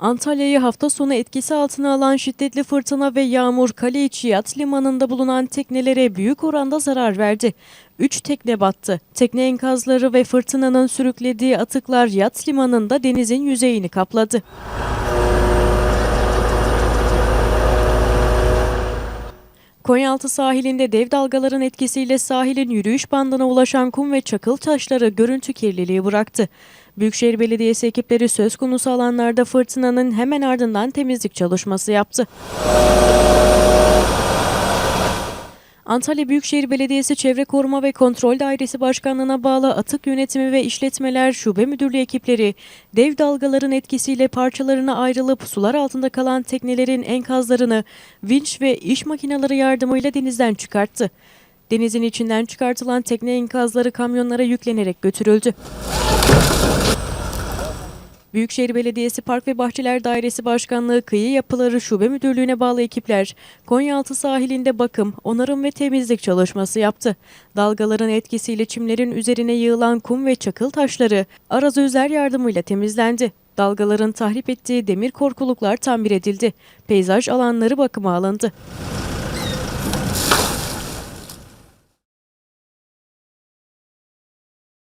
Antalya'yı hafta sonu etkisi altına alan şiddetli fırtına ve yağmur Kaleiçi Yat Limanı'nda bulunan teknelere büyük oranda zarar verdi. Üç tekne battı. Tekne enkazları ve fırtınanın sürüklediği atıklar Yat Limanı'nda denizin yüzeyini kapladı. Konyaaltı sahilinde dev dalgaların etkisiyle sahilin yürüyüş bandına ulaşan kum ve çakıl taşları görüntü kirliliği bıraktı. Büyükşehir Belediyesi ekipleri söz konusu alanlarda fırtınanın hemen ardından temizlik çalışması yaptı. Antalya Büyükşehir Belediyesi Çevre Koruma ve Kontrol Dairesi Başkanlığı'na bağlı Atık Yönetimi ve İşletmeler Şube Müdürlüğü ekipleri dev dalgaların etkisiyle parçalarına ayrılıp sular altında kalan teknelerin enkazlarını vinç ve iş makineleri yardımıyla denizden çıkarttı. Denizin içinden çıkartılan tekne enkazları kamyonlara yüklenerek götürüldü. Büyükşehir Belediyesi Park ve Bahçeler Dairesi Başkanlığı Kıyı Yapıları Şube Müdürlüğü'ne bağlı ekipler Konyaaltı sahilinde bakım, onarım ve temizlik çalışması yaptı. Dalgaların etkisiyle çimlerin üzerine yığılan kum ve çakıl taşları arazözler yardımıyla temizlendi. Dalgaların tahrip ettiği demir korkuluklar tamir edildi. Peyzaj alanları bakıma alındı.